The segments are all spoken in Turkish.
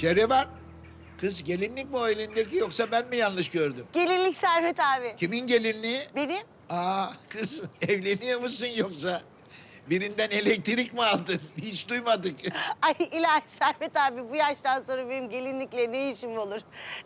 Şehriban. Kız gelinlik mi o elindeki yoksa ben mi yanlış gördüm? Gelinlik Servet abi. Kimin gelinliği? Benim? Aa kız evleniyor musun yoksa? Birinden elektrik mi aldın? Hiç duymadık. Ay ilahi Servet abi bu yaştan sonra benim gelinlikle ne işim olur?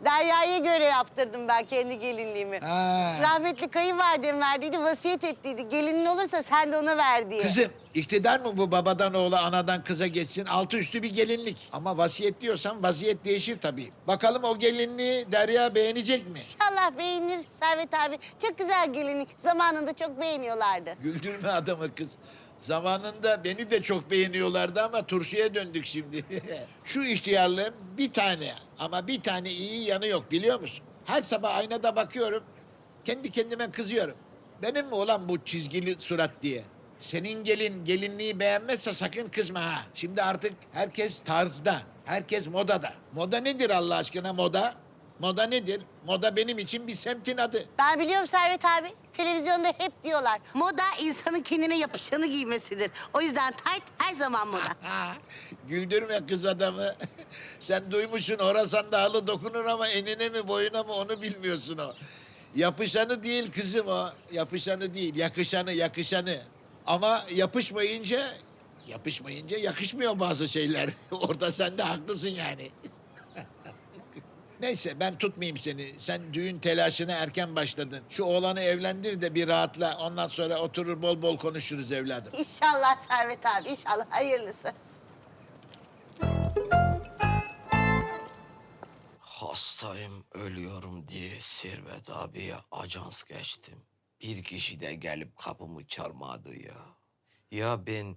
Derya'ya göre yaptırdım ben kendi gelinliğimi. Ha. Rahmetli kayınvalidem verdiydi, vasiyet ettiydi. Gelinin olursa sen de ona ver diye. Kızım iktidar mı bu babadan oğula anadan kıza geçsin? Altı üstü bir gelinlik. Ama vasiyet diyorsan vaziyet değişir tabii. Bakalım o gelinliği Derya beğenecek mi? İnşallah beğenir Servet abi. Çok güzel gelinlik. Zamanında çok beğeniyorlardı. Güldürme adamı kız. Zamanında beni de çok beğeniyorlardı ama turşuya döndük şimdi. Şu ihtiyarlığın bir tane ama bir tane iyi yanı yok biliyor musun? Her sabah aynada bakıyorum. Kendi kendime kızıyorum. Benim mi olan bu çizgili surat diye? Senin gelin gelinliği beğenmezse sakın kızma ha. Şimdi artık herkes tarzda, herkes modada. Moda nedir Allah aşkına moda? Moda nedir? Moda benim için bir semtin adı. Ben biliyorum Servet abi. Televizyonda hep diyorlar. Moda insanın kendine yapışanı giymesidir. O yüzden tayt her zaman moda. Güldürme kız adamı. Sen duymuşsun Horasan dağlı dokunur ama enine mi boyuna mı onu bilmiyorsun o. Yapışanı değil kızım o. Yapışanı değil, yakışanı, yakışanı. Ama yapışmayınca, yapışmayınca yakışmıyor bazı şeyler. Orada sen de haklısın yani. Neyse ben tutmayayım seni. Sen düğün telaşına erken başladın. Şu oğlanı evlendir de bir rahatla. Ondan sonra oturur bol bol konuşuruz evladım. İnşallah Servet abi, inşallah hayırlısı. Hastayım, ölüyorum diye Servet abiye ajans geçtim. Bir kişi de gelip kapımı çalmadı ya. Ya ben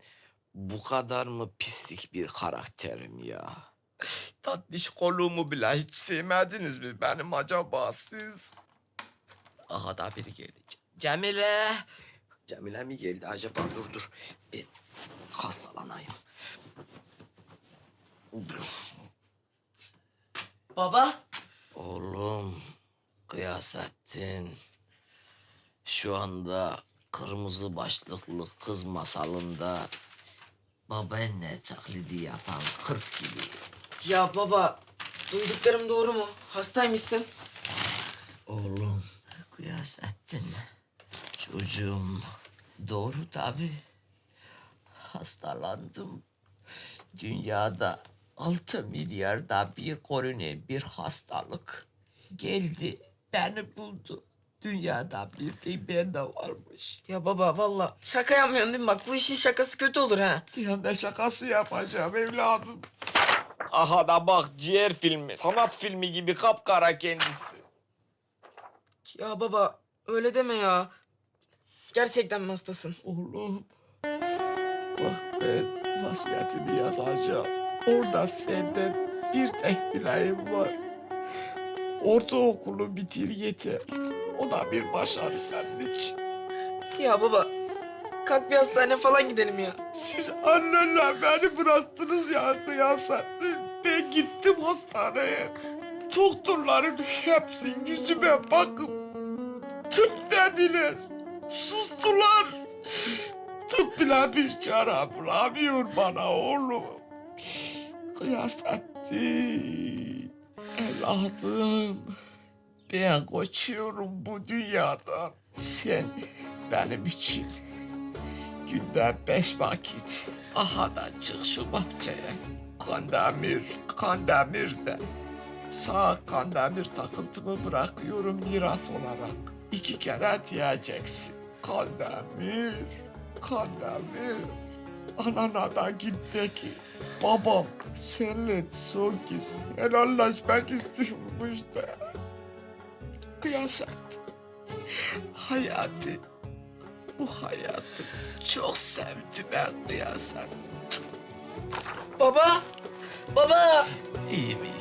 bu kadar mı pislik bir karakterim ya? Tatlış kolumu bile hiç sevmediniz mi benim acaba siz? Aha da biri geldi. Ce- Cemile. Cemile mi geldi acaba? Dur dur. Ben hastalanayım. Baba. Oğlum, Kıyasettin. Şu anda kırmızı başlıklı kız masalında babaanne taklidi yapan kurt gibi. Ya baba, duyduklarım doğru mu? Hastaymışsın. Oğlum, Kıyasettin. Çocuğum, doğru tabii. Hastalandım. Dünyada altı milyarda bir korunan bir hastalık geldi, beni buldu. Dünyada bir tek bende varmış. Ya baba valla şaka yapmıyorsun değil mi? Bak bu işin şakası kötü olur ha. Ne şakası yapacağım evladım. Aha da bak ciğer filmi, sanat filmi gibi kapkara kendisi. Ya baba öyle deme ya. Gerçekten hastasın? Oğlum, bak ben vasiyetimi yazacağım. Orada senden bir tek dileğim var. Ortaokulu bitir yeter. O da bir başarı senlik. Ya baba kalk bir hastane falan gidelim ya. Siz annenle beni bıraktınız ya Kıyasettin. Ben gittim hastaneye. Doktorların hepsi yüzüme bakıp tıp dediler. Sustular. Tıp bile bir çare bulamıyor bana oğlum. Kıyasettin. Evladım. Ben kaçıyorum bu dünyadan. Sen benim için Günde beş vakit. Aha da çık şu bahçeye. Kandemir, kandemir de. Sağ kandemir takıntımı bırakıyorum miras olarak. İki kere diyeceksin. Kandemir, kandemir. Anana da git de ki babam seninle son kez helallaşmak istiyormuş da. Kıyaset. Hayatı bu hayatı çok sevdim ben kıyasam. Baba! Baba! İyiyim iyiyim.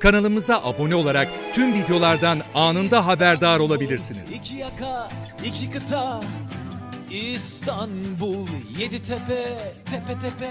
Kanalımıza abone olarak tüm videolardan anında haberdar olabilirsiniz. İki yaka, iki kıta, İstanbul, yedi tepe, tepe tepe.